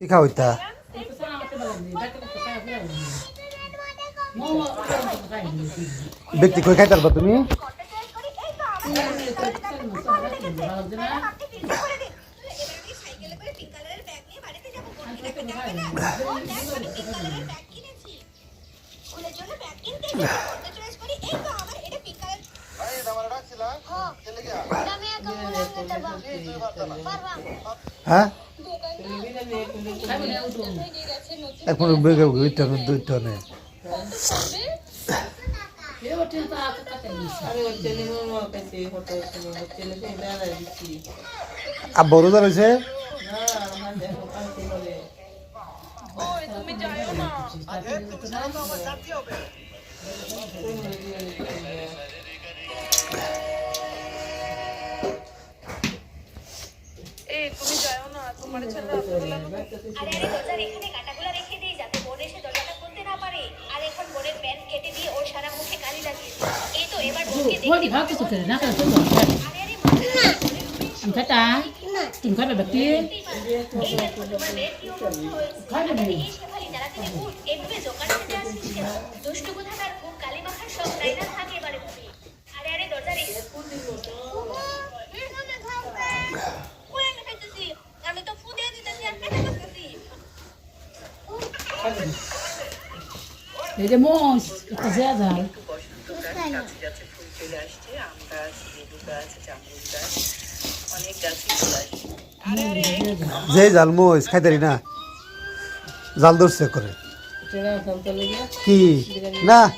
কি খাওয়াইতা ব্যক্তি কই খাইতে পারবা তুমি? হ্যাঁ? এখন দুইটা নেই আর বড় দর হয়েছে? এই আরে আরে দরজার এখানে কাঁটাগুলো রেখে দিই যাতে বোন এসে দরজাটা খুলতে না পারে আর এখন বোনের প্যান্ট কেটে দিয়ে ওর সারা মুখে কালি লাগিয়েছে এই তো এবার বোনকে দেখতে Thôi thì phát cái sụt này nát là tốt rồi. আরে আরে মা, Anh thấy ta? Tìm cái bài bạc tiên. এই দেখো তোমার মেয়ের কি অবস্থা হয়েছে খাবে আরে না। এই শেফালি তাড়াতাড়ি উঠ এভাবে জোকার খেতে আসছিস কেন গাছ অনেক গাছই চলে আসছে যে জাল মহিষ খাইতারি না। জাল ধরছে করে। কি? না।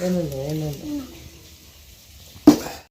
摁着呢摁着呢